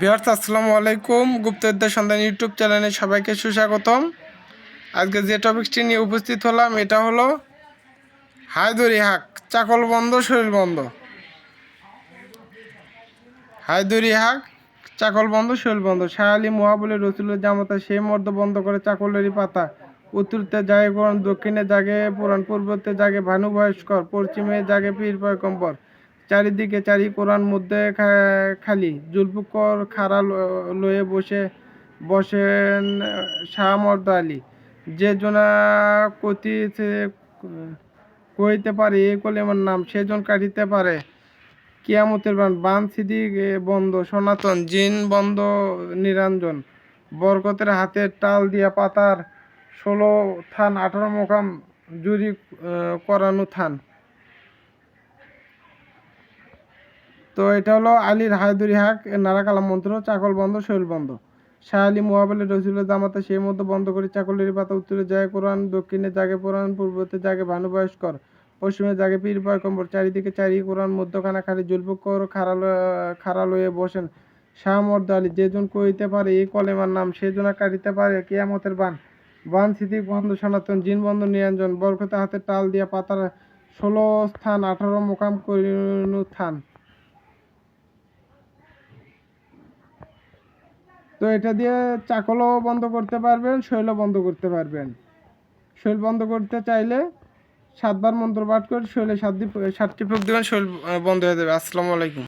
Viewers আসসালামু আলাইকুম। গুপ্তবিদ্যা সন্ধান ইউটিউব চ্যানেলে সবাইকে সুস্বাগতম। আজকে যে টপিকটি নিয়ে উপস্থিত হলাম, এটা হলো হায়দরি হাক, চাকল বন্ধ, শরীর বন্ধ। হায়দরি হাক, চাকল বন্ধ, শরীর বন্ধ। শাহালি মহাবলী রসুলের জামাতা, সেই মর্দ বন্ধ করে চাকলেরই পাতা। উত্তরতে জাগে কোরআন, দক্ষিণে জাগে পুরাণ, পূর্বতে জাগে ভানু বয়স্কর, পশ্চিমে জাগে পীর পয়কম্বর চারিদিকে চারি কোরআন মধ্যে খালি। জুলফুকর খাড়া লয়ে বসে, বসেন শাহ মর্দ আলী। যে জনা কতিতে কইতে পারে এই কলেমার নাম সেজন কাটিতে পারে। কিয়ামতের বান বান সিদিক বন্ধ, সনাতন, জিন বন্ধ, নিরঞ্জন। বরকতের হাতের টাল দিয়া পাতার ষোলো থান, আঠারো মোকাম জুরি করানো থান। তো এটা হলো আলীর হায়দুরি হাক নারাকালাম মন্ত্র, চাকল বন্ধ, শৈল বন্ধ। শাহ আলী মোহাবেল রসুলের দামাতা সেই মতো বন্ধ করে চাকলের পাতা উত্তরে যায় কোরআন, দক্ষিণে জাগে পুরাণ, পূর্বতে জাগে ভানু বয়স্কর পশ্চিমে জাগে পীর পয়কম্বর চারিদিকে চারি কোরআন, মধ্যখানা খালি জুলপুকর খারাল খাড়া লয়ে বসেন শাহ মর্দ আলী। যেজন কইতে পারে এই কলেমার নাম সেজনা কাটিতে পারে কেয়ামতের বান। বান স্মৃতি বন্ধ, সনাতন, জিন বন্ধ, নিরঞ্জন বরকতে হাতে টাল দিয়া পাতার ষোলো স্থান, আঠারো মোকাম করিনু থান। তো এটা দিয়ে চাকলও বন্ধ করতে পারবেন শৈল বন্ধ করতে পারবেন। শৈল বন্ধ করতে চাইলে সাতবার মন্ত্র পাঠ করে শৈলে সাত সাতটি ফুক দেবেন শৈল বন্ধ হয়ে যাবে। আসসালামু আলাইকুম।